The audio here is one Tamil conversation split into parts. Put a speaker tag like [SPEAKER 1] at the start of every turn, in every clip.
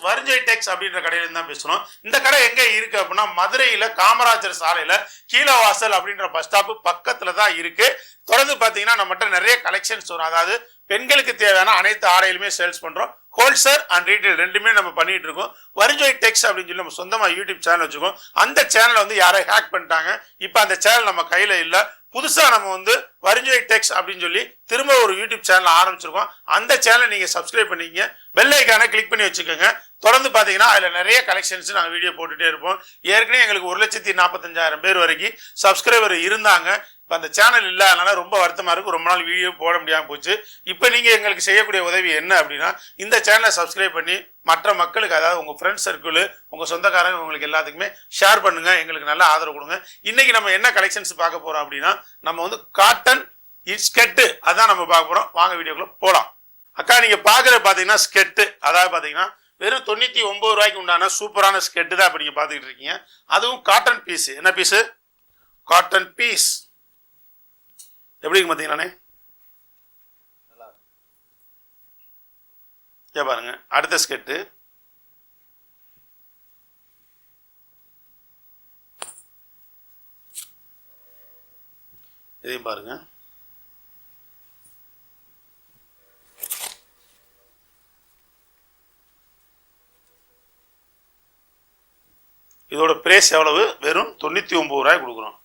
[SPEAKER 1] ஃப்ரெண்ட்ஸ் டெக்ஸ் அப்படின்ற கடையில தான் பேசுறோம். இந்த கடை எங்க இருக்கு அப்படின்னா மதுரையில காமராஜர் சாலையில கீழவாசல் அப்படின்ற பஸ் ஸ்டாப் பக்கத்துல தான் இருக்கு. தொடர்ந்து பாத்தீங்கன்னா நம்மகிட்ட நிறைய கலெக்ஷன்ஸ் வரும். அதாவது பெண்களுக்கு தேவையான அனைத்து ஆடைகளுமே சேல்ஸ் பண்றோம். ஹோல்சேல் அண்ட் ரீட்டைல் ரெண்டுமே நம்ம பண்ணிட்டு இருக்கோம். வரிஞ்சோய் டெக்ஸ் அப்படின்னு சொல்லி நம்ம சொந்தமாக யூடியூப் சேனல் வச்சுக்கோம். அந்த சேனலை வந்து யாரோ ஹேக் பண்ணிட்டாங்க. இப்போ அந்த சேனல் நம்ம கையில் இல்லை. புதுசாக நம்ம வந்து வரிஞ்சோய் டெக்ஸ் அப்படின்னு சொல்லி திரும்ப ஒரு யூடியூப் சேனல் ஆரம்பிச்சிருக்கோம். அந்த சேனலை நீங்கள் சப்ஸ்கிரைப் பண்ணிக்கங்க. பெல் ஐக்கானை கிளிக் பண்ணி வச்சுக்கோங்க. தொடர்ந்து பார்த்தீங்கன்னா அதில் நிறைய கலெக்ஷன்ஸ் நாங்கள் வீடியோ போட்டுகிட்டே இருப்போம். ஏற்கனவே எங்களுக்கு ஒரு லட்சத்தி நாற்பத்தஞ்சாயிரம் பேர் வரைக்கும் சப்ஸ்கிரைபர் இருந்தாங்க. இப்போ அந்த சேனல் இல்லாதனால ரொம்ப வருத்தமாக இருக்கும் ரொம்ப நாள் வீடியோ போட முடியாமல் போச்சு. இப்போ நீங்கள் எங்களுக்கு செய்யக்கூடிய உதவி என்ன அப்படின்னா இந்த சேனலை சப்ஸ்கிரைப் பண்ணி மற்ற மக்களுக்கு அதாவது உங்கள் ஃப்ரெண்ட்ஸ் சர்க்கிள் உங்கள் சொந்தக்காரங்க உங்களுக்கு எல்லாத்துக்குமே ஷேர் பண்ணுங்கள் எங்களுக்கு நல்ல ஆதரவு கொடுங்க. இன்றைக்கி நம்ம என்ன கலெக்ஷன்ஸ் பார்க்க போகிறோம் அப்படின்னா நம்ம வந்து காட்டன் ஸ்கெட்டு அதான் நம்ம பார்க்க போகிறோம் வாங்க வீடியோக்குள்ளே போகலாம் அக்கா நீங்கள் பார்க்குற பார்த்தீங்கன்னா ஸ்கெட்டு அதாவது பார்த்தீங்கன்னா வெறும் தொண்ணூற்றி ஒம்பது ரூபாய்க்கு உண்டான சூப்பரான ஸ்கெட்டு தான் இப்போ நீங்கள் பார்த்துக்கிட்டு இருக்கீங்க. அதுவும் காட்டன் பீஸ் என்ன பீஸு காட்டன் பீஸ் எப்படி இருக்கு பார்த்தீங்களாண்ணே பாருங்க அடுத்த ஸ்கெட்டு இதையும் பாருங்க. இதோட பிரைஸ் எவ்வளவு? வெறும் தொண்ணூற்றி ஒம்பது ரூபாய் கொடுக்குறோம்.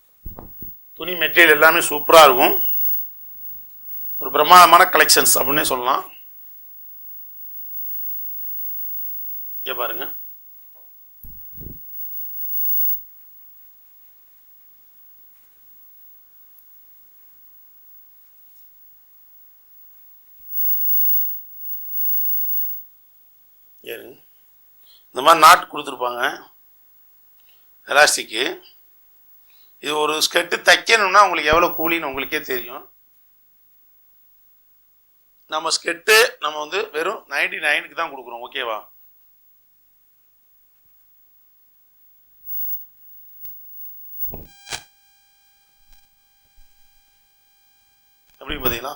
[SPEAKER 1] துணி மெட்டீரியல் எல்லாமே சூப்பராக இருக்கும். ஒரு பிரம்மாண்டமான கலெக்ஷன்ஸ் அப்படின்னே சொல்லலாம். இங்கே பாருங்க. ஏறுங்க இந்த மாதிரி நாட்டு கொடுத்துருப்பாங்க. எலாஸ்டிக்கு இது ஒரு ஸ்கெட்டு தைக்கணும்னா உங்களுக்கு எவ்வளோ கூலின்னு உங்களுக்கே தெரியும். நம்ம ஸ்கெட்டு நம்ம வந்து வெறும் நைன்டி நைனுக்கு தான் கொடுக்குறோம் ஓகேவா அப்படின்னு பார்த்தீங்களா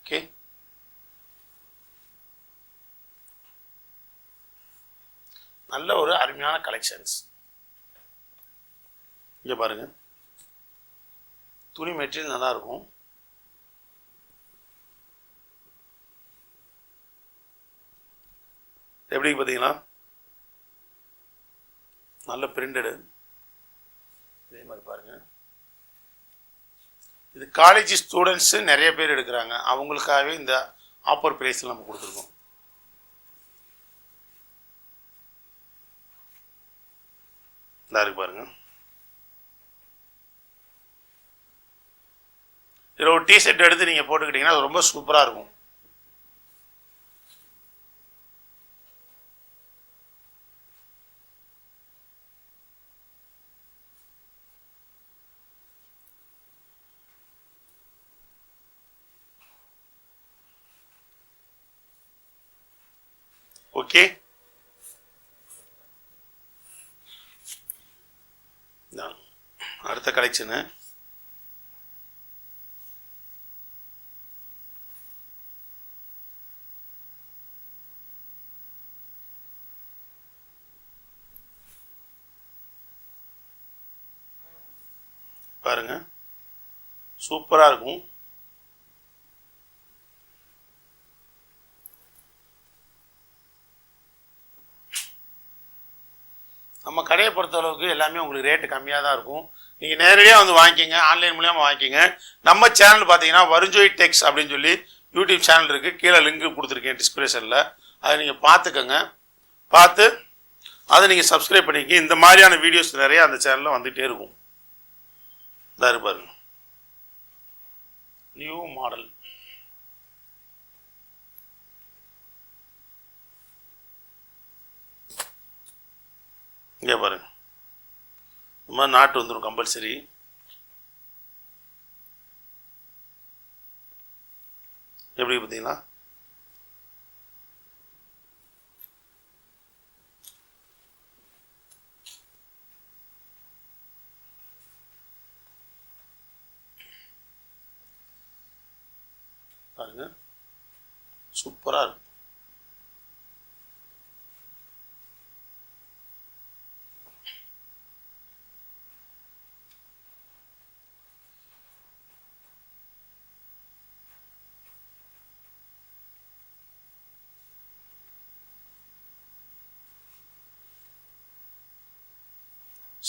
[SPEAKER 1] ஓகே நல்ல ஒரு அருமையான கலெக்ஷன்ஸ் இங்கே பாருங்க. துணி மெட்டீரியல் நல்லா இருக்கும். எப்படி பார்த்தீங்களா நல்ல பிரிண்டடு இதே மாதிரி பாருங்க. இது காலேஜ் ஸ்டூடெண்ட்ஸு நிறைய பேர் எடுக்கிறாங்க. அவங்களுக்காகவே இந்த ஆஃபர் ப்ரைஸில் நம்ம கொடுத்துருக்கோம். இதாக இருக்கு பாருங்க. இதில் ஒரு டிஷர்ட் எடுத்து நீங்கள் போட்டுக்கிட்டீங்கன்னா அது ரொம்ப சூப்பராக இருக்கும். ஓகே அடுத்த கலெக்ஷனு பாருங்க. சூப்பராக இருக்கும். நம்ம கடையை பொறுத்த அளவுக்கு எல்லாமே உங்களுக்கு ரேட்டு கம்மியாக தான் இருக்கும். நீங்கள் நேரடியாக வந்து வாங்கிக்கிங்க ஆன்லைன் மூலியமாக வாங்கிக்கிங்க. நம்ம சேனல் பார்த்தீங்கன்னா வருஞ்சோய் டெக்ஸ் அப்படின்னு சொல்லி யூடியூப் சேனல் இருக்குது கீழே லிங்க் கொடுத்துருக்கேன் டிஸ்கிரிப்ஷனில் அதை நீங்கள் பார்த்துக்கோங்க. பார்த்து அதை நீங்கள் சப்ஸ்கிரைப் பண்ணிக்க இந்த மாதிரியான வீடியோஸ் நிறையா அந்த சேனலில் வந்துகிட்டே இருக்கும். தருபாருங்க நியூ மாடல் இங்கே பாருங்கள் இந்த மாதிரி நாட்டு வந்துடும் கம்பல்சரி எப்படி பார்த்தீங்களா? பாருங்க. சூப்பராக இருக்கும்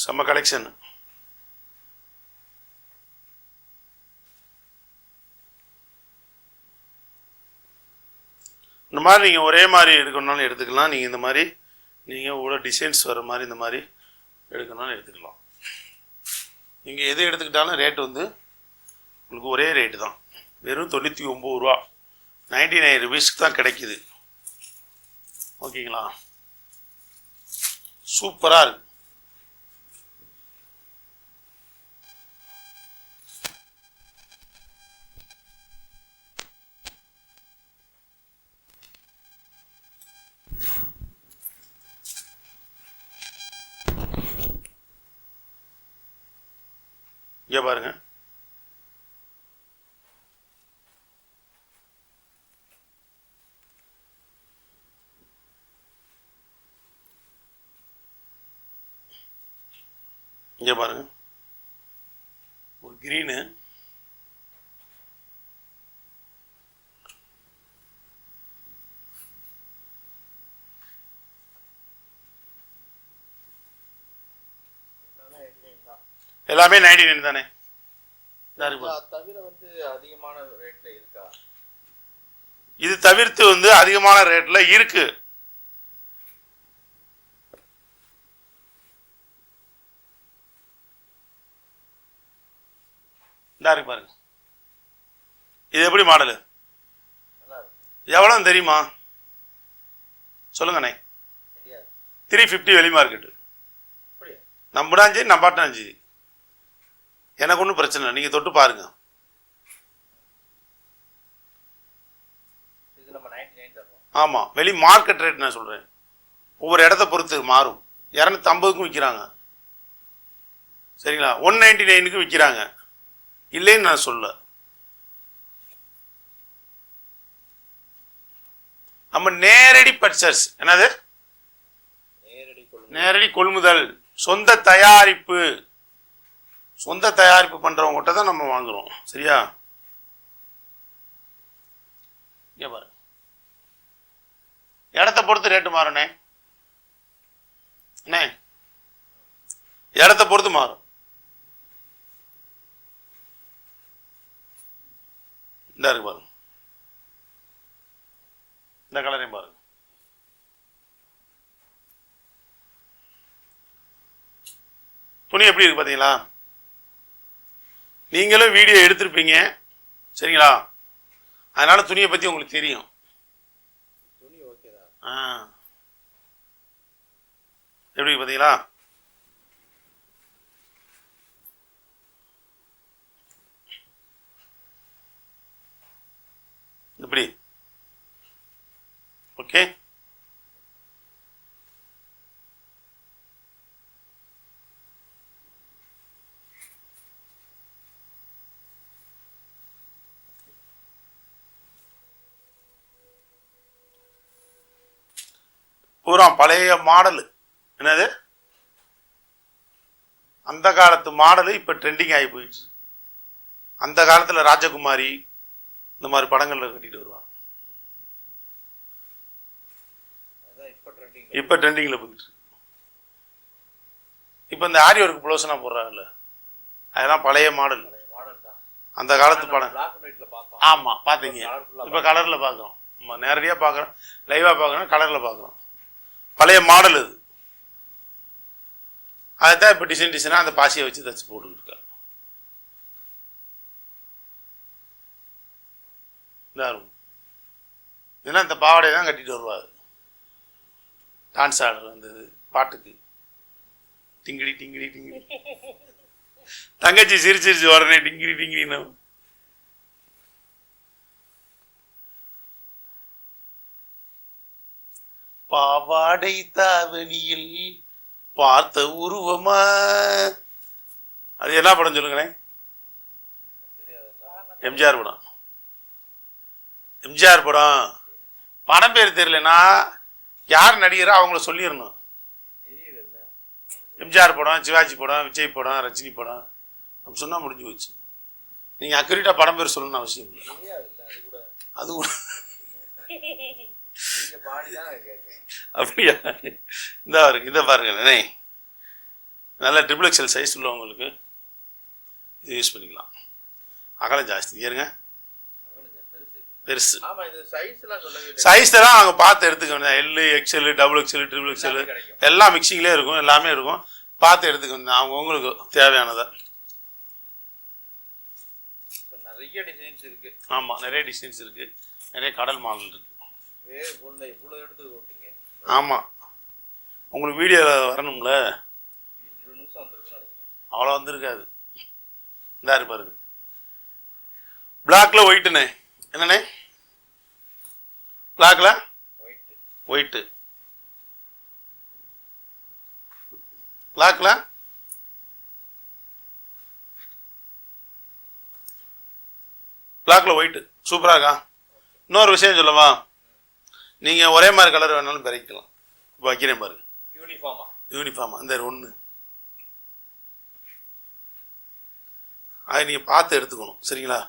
[SPEAKER 1] செம்ம கலெக்ஷன் இந்த மாதிரி நீங்கள் ஒரே மாதிரி எடுக்கணும்னாலும் எடுத்துக்கலாம். நீங்கள் இந்த மாதிரி நீங்கள் இவ்வளோ டிசைன்ஸ் வர மாதிரி இந்த மாதிரி எடுக்கணும்னாலும் எடுத்துக்கலாம். நீங்கள் எது எடுத்துக்கிட்டாலும் ரேட் வந்து உங்களுக்கு ஒரே ரேட்டு தான். வெறும் தொண்ணூற்றி ஒம்பது ரூபா. நைன்டி நைன் ருபீஸ்க்கு தான் கிடைக்குது. ஓகேங்களா? சூப்பராக இருக்குது இங்கே பாருங்க. இங்கே பாருங்க. ஒரு கிரீனு எல்லாமே நைன்டி நைன் தானே
[SPEAKER 2] தவிர வந்து அதிகமான ரேட்ல இருக்கா?
[SPEAKER 1] இது தவிர்த்து வந்து அதிகமான ரேட்ல இருக்கு. பாருங்க. இது எப்படி மாடலு எவ்வளோன்னு தெரியுமா? சொல்லுங்கண்ணே. த்ரீ ஃபிஃப்டி வெளி மார்க்கெட்டு நம்பாட்டாலும் சரி எனக்கு ஒன்றும் பிரச்சனை இல்லை. நீங்கள் தொட்டு பாருங்க. ஆமாம் வெளி மார்க்கெட் ரேட் நான் சொல்கிறேன் ஒவ்வொரு இடத்த பொறுத்து மாறும். இரநூத்தம்பதுக்கும் விற்கிறாங்க சரிங்களா? ஒன் நைன்டி நைனுக்கு விற்கிறாங்க இல்லைன்னு நான் சொல்ல. நம்ம நேரடி பர்ச்சேஸ் என்னது?
[SPEAKER 2] நேரடி கொள்முதல்.
[SPEAKER 1] சொந்த தயாரிப்பு. சொந்த தயாரிப்பு பண்ணுறவங்ககிட்ட தான் நம்ம வாங்குறோம். சரியா? இங்கே பாரு. இடத்த பொறுத்து ரேட்டு மாறுண்ணே அண்ணே இடத்த பொறுத்து மாறும். இந்த இருக்கு பாருங்க இந்த கலரையும் பாருங்க துணி எப்படி இருக்கு பார்த்தீங்களா நீங்களும் வீடியோ எடுத்திருப்பீங்க. சரிங்களா? அதனால துணியை பற்றி உங்களுக்கு தெரியும். ஆ. எப்படி பார்த்தீங்களா? எப்படி? ஓகே. பூரா பழைய மாடலு. என்னது? அந்த காலத்து மாடலு இப்போ ட்ரெண்டிங் ஆகி போயிடுச்சு. அந்த காலத்தில் ராஜகுமாரி இந்த மாதிரி படங்களில் கட்டிட்டு வருவாங்க.
[SPEAKER 2] இப்போ ட்ரெண்டிங்
[SPEAKER 1] இப்போ ட்ரெண்டிங்கில் போயிட்டு. இப்போ இந்த ஆரி ஒர்க் ப்ளவுஸ்லாம் போடுறாங்கல்ல. அதெல்லாம் பழைய மாடல். அந்த காலத்து படம். ஆமாம் பார்த்தீங்க இப்போ கலரில் பார்க்குறோம். நம்ம நேரடியாக பார்க்குறோம். லைவாக பார்க்குறோம் கலரில் பார்க்குறோம். பழைய மாடல் இது. அதுதான் இப்போ டிசைன் டிசைனாக அந்த பாசியை வச்சு தச்சு போட்டுக்கிட்டு இதாக இருக்கும் இதெல்லாம் இந்த பாவாடையை தான் கட்டிட்டு வருவாரு. டான்ஸ் ஆடுற அந்த இது பாட்டுக்கு. டிங்கிடி டிங்கிடி டிங்கிடி. தங்கச்சி சிரிச்சிருச்சு உடனே டிங்கிடி டிங்கிடின்னு. பாவாடை தாவணியில் பார்த்த உருவமா. அது என்ன படம் சொல்லுங்களேன்? எம்ஜிஆர் படம். எம்ஜிஆர் படம். படம் பேர் தெரியலனா யார் நடிகரோ அவங்கள சொல்லிடணும் எம்ஜிஆர் படம் சிவாஜி படம் விஜய் படம் ரஜினி படம். அப்படி சொன்னால் முடிஞ்சு போச்சு. நீங்கள் அக்யூரேட்டாக படம் பேர் சொல்லணும்னு அவசியம் இல்லை.
[SPEAKER 2] அது கூட.
[SPEAKER 1] அப்படியா? இந்த பாருங்க இதை பாருங்க அண்ணே நல்ல ட்ரிபிள் எக்ஸல் சைஸ் உள்ளவங்களுக்கு இது யூஸ் பண்ணிக்கலாம். அகலம் ஜாஸ்தி ஏறுங்க
[SPEAKER 2] பெருசு. சைஸ்
[SPEAKER 1] தான் அவங்க பார்த்து எடுத்துக்கணும். L XL double XL triple XL
[SPEAKER 2] எல்லாமே
[SPEAKER 1] மிக்சிங்லேயே இருக்கும் எல்லாமே இருக்கும். பார்த்து எடுத்துக்கணும். அவங்க உங்களுக்கு தேவையானதை.
[SPEAKER 2] நிறைய டிசைன்ஸ் இருக்கு.
[SPEAKER 1] ஆமாம் நிறைய டிசைன்ஸ் இருக்குது நிறைய கடல் மாடல் இருக்குது ஆமாம் உங்களுக்கு வீடியோவில் வரணும்ல? அவ்வளோ வந்திருக்காது. இந்தா இரு பாருங்க. பிளாக்ல ஒயிட்டுண்ணே என்னண்ணே? பிளாக்ல
[SPEAKER 2] ஒயிட்
[SPEAKER 1] ஒயிட்டு பிளாக்ல பிளாக்ல ஒயிட்டு சூப்பராக இன்னொரு விஷயம் சொல்லவா? நீங்க ஒரே மாதிரி கலர் வேணாலும் பிரிக்கலாம். இப்போ வைக்கிறேன் பாருங்க
[SPEAKER 2] யூனிஃபார்மா
[SPEAKER 1] யூனிஃபார்ம் அந்த ஒன்று அதை நீங்கள் பார்த்து எடுத்துக்கணும். சரிங்களா?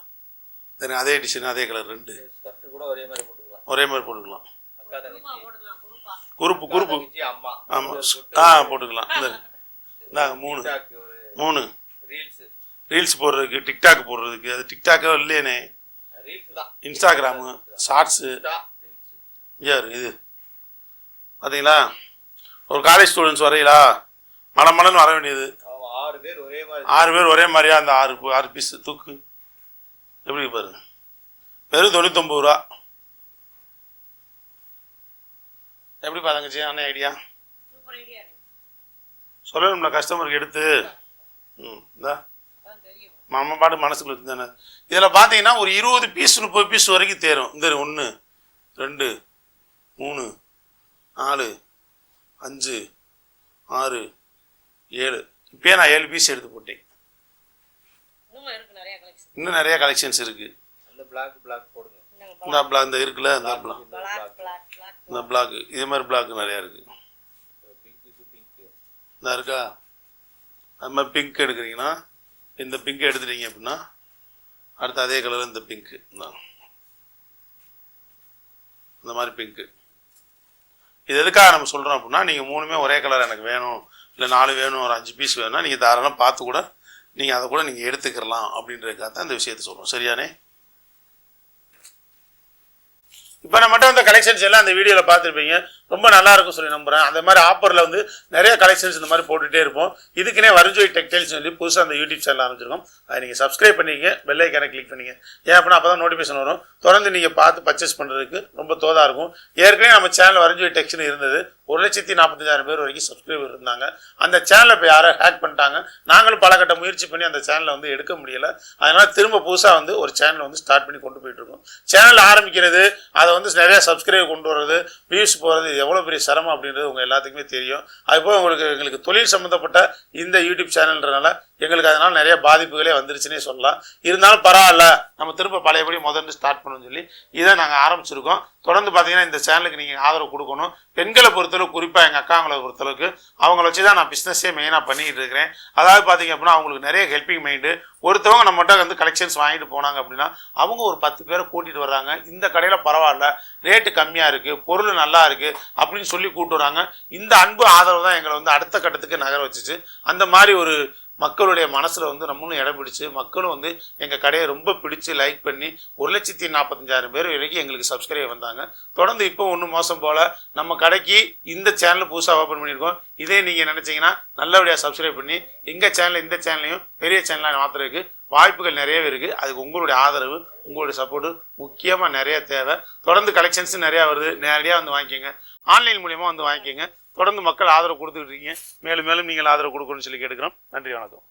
[SPEAKER 1] சரி அதே டிசைன் அதே கலர் ரெண்டு.
[SPEAKER 2] கூட ஒரே மாதிரி போட்டுக்கலாம்.
[SPEAKER 1] ஒரே மாதிரி போட்டுக்கலாம்.
[SPEAKER 2] தங்கச்சி அம்மா.
[SPEAKER 1] ஆமாம் ஆ போட்டுக்கலாம். இந்த இந்தாங்க மூணு. மூணு.
[SPEAKER 2] ரீல்ஸ்
[SPEAKER 1] ரீல்ஸ் போடுறதுக்கு டிக்டாக் போடுறதுக்கு. அது டிக்டாக்கோ இல்லையேனே?
[SPEAKER 2] ரீல்ஸ் தான்.
[SPEAKER 1] Instagram shorts. யார் இது? பார்த்தீங்களா ஒரு காலேஜ் ஸ்டூடெண்ட்ஸ் வரையிலா? மலமலன்னு வர வேண்டியது.
[SPEAKER 2] ஆறு பேர் ஒரே மாதிரி.
[SPEAKER 1] ஆறு பேர் ஒரே மாதிரியா? அந்த ஆறு ஆறு பீஸ் தூக்கு. எப்படி பாருங்க வெறும் தொண்ணூத்தொம்பது ரூபா. எப்படி பாருங்கச்சி அண்ணன் ஐடியா
[SPEAKER 3] சூப்பர் ஐடியா
[SPEAKER 1] சொல்லணும்ல கஸ்டமருக்கு எடுத்து. ம் இந்தா. நம்ம பாட்டு மனசுக்குள்ள இருந்தானே இதில் பார்த்தீங்கன்னா ஒரு இருபது பீஸ் முப்பது பீஸ் வரைக்கும் தேரும். இந்த ஒன்று ரெண்டு மூணு நாலு அஞ்சு ஆறு ஏழு. இப்பயே நான் ஏழு பீஸ் எடுத்து போட்டேன்.
[SPEAKER 3] இன்னும் இருக்கு நிறைய கலெக்ஷன்
[SPEAKER 1] இன்னும் நிறைய கலெக்ஷன்ஸ் இருக்குது
[SPEAKER 2] அந்த பிளாக் பிளாக் போடுங்க.
[SPEAKER 1] இந்த பிளாக் இந்த இருக்குல்ல இந்த பிளாக் இந்த பிளாக் இதே மாதிரி பிளாக் நிறையா இருக்குது
[SPEAKER 2] பிங்க்கு பிங்க்கு
[SPEAKER 1] இந்த இருக்கா? அது மாதிரி பிங்க் எடுக்கிறீங்கன்னா இந்த பிங்க் எடுத்துட்டீங்க அப்படின்னா அடுத்து அதே கலர் இந்த பிங்க்கு இந்த. மாதிரி பிங்க்கு இது எதுக்காக நம்ம சொல்கிறோம் அப்படின்னா நீங்கள் மூணுமே ஒரே கலர் எனக்கு வேணும் இல்லை நாலு வேணும் ஒரு அஞ்சு பீஸ் வேணும்னா நீங்கள் தாராளமாக பார்த்து கூட நீங்கள் அதை கூட நீங்கள் எடுத்துக்கிறலாம் அப்படின்றதுக்காக தான் இந்த விஷயத்தை சொல்கிறோம் சரியானே? இப்போ நம்ம மட்டும் இந்த கலெக்ஷன்ஸ் எல்லாம் அந்த வீடியோவில் பார்த்துருப்பீங்க. ரொம்ப நல்லா இருக்கும் சொல்லி நம்புகிறேன் அந்த மாதிரி ஆஃபரில் வந்து நிறைய கலெக்ஷன்ஸ் இந்த மாதிரி போட்டுகிட்டே இருப்போம். இதுக்குனே வருஜோய் டெக்டைல்ஸ் சொல்லி புதுசாக அந்த யூடியூப் சேனல் ஆரம்பிச்சிருக்கோம். அதை நீங்கள் சப்ஸ்கிரைப் பண்ணிங்க பெல்லைக்கான கிளிக் பண்ணிங்க ஏன் அப்படின்னா அப்போ தான் நோட்டிஃபிகேஷன் வரும். தொடர்ந்து நீங்கள் பார்த்து பர்ச்சேஸ் பண்ணுறதுக்கு ரொம்ப தோதாக இருக்கும். ஏற்கனவே நம்ம சேனல் வருஜோய் டெக்ஸ்னு இருந்தது. ஒரு லட்சத்தி நாற்பத்தஞ்சாயிரம் பேர் வரைக்கும் சப்ஸ்கிரைபர் இருந்தாங்க. அந்த சேனலை இப்போ யாரோ ஹேக் பண்ணிட்டாங்க. நாங்களும் பல கட்ட முயற்சி பண்ணி அந்த சேனலை வந்து எடுக்க முடியல. அதனால் திரும்ப புதுசாக வந்து ஒரு சேனலை வந்து ஸ்டார்ட் பண்ணி கொண்டு போயிட்டுருக்கோம் சேனல் ஆரம்பிக்கிறது அதை வந்து நிறைய சப்ஸ்கிரைப் கொண்டு வர்றது வியூஸ் போகிறது இது எவ்வளோ பெரிய சிரமம் அப்படின்றது உங்கள் எல்லாத்துக்குமே தெரியும். அதுபோல் உங்களுக்கு எங்களுக்கு தொழில் சம்மந்தப்பட்ட இந்த யூடியூப் சேனல்ன்றனால எங்களுக்கு அதனால் நிறைய பாதிப்புகளே வந்துருச்சுன்னே சொல்லலாம். இருந்தாலும் பரவாயில்ல நம்ம திரும்ப பழையபடி முதல்ல ஸ்டார்ட் பண்ணணும்னு சொல்லி இதை நாங்கள் ஆரம்பிச்சிருக்கோம். தொடர்ந்து பார்த்தீங்கன்னா இந்த சேனலுக்கு நீங்கள் ஆதரவு கொடுக்கணும். பெண்களை பொறுத்தளவு குறிப்பாக எங்கள் அக்காங்களை பொறுத்தளவுக்கு அவங்கள வச்சு தான் நான் பிஸ்னஸே மெயினாக பண்ணிக்கிட்டு இருக்கிறேன். அதாவது பார்த்தீங்க அப்படின்னா அவங்களுக்கு நிறைய ஹெல்பிங் மைண்டு ஒருத்தவங்க நம்மகிட்ட வந்து கலெக்ஷன்ஸ் வாங்கிட்டு போனாங்க அப்படின்னா அவங்க ஒரு பத்து பேரை கூட்டிகிட்டு வர்றாங்க. இந்த கடையில் பரவாயில்ல ரேட்டு கம்மியாக இருக்குது பொருள் நல்லா இருக்குது அப்படின்னு சொல்லி கூட்டு வராங்க. இந்த அன்பு ஆதரவு தான் எங்களை வந்து அடுத்த கட்டத்துக்கு நகர வச்சுச்சு. அந்த மாதிரி ஒரு மக்களுடைய மனசில் வந்து நம்மளும் இடம் பிடிச்சி மக்களும் வந்து எங்கள் கடையை ரொம்ப பிடிச்சு லைக் பண்ணி ஒரு லட்சத்தி நாற்பத்தஞ்சாயிரம் பேர் வரைக்கும் எங்களுக்கு சப்ஸ்கிரைப் வந்தாங்க. தொடர்ந்து இப்போ ஒன்றும் மோசம் போல் நம்ம கடைக்கு இந்த சேனல் புதுசாக ஓப்பன் பண்ணியிருக்கோம். இதே நீங்கள் நினச்சிங்கன்னா நல்லபடியாக சப்ஸ்கிரைப் பண்ணி எங்கள் சேனல் இந்த சேனலையும் பெரிய சேனலாக மாற்றுறதுக்கு வாய்ப்புகள் நிறையவே இருக்குது அதுக்கு உங்களுடைய ஆதரவு உங்களுடைய சப்போர்ட்டு முக்கியமாக நிறைய தேவை. தொடர்ந்து கலெக்ஷன்ஸ் நிறையா வருது. நேரடியாக வந்து வாங்கிக்கோங்க. ஆன்லைன் மூலியமாக வந்து வாங்கிக்கோங்க. தொடர்ந்து மக்கள் ஆதரவு கொடுத்துக்கிட்டு இருக்கீங்க. மேலும் மேலும் நீங்கள் ஆதரவு கொடுக்கணும்னு சொல்லி கேட்டுக்கிறோம். நன்றி வணக்கம்.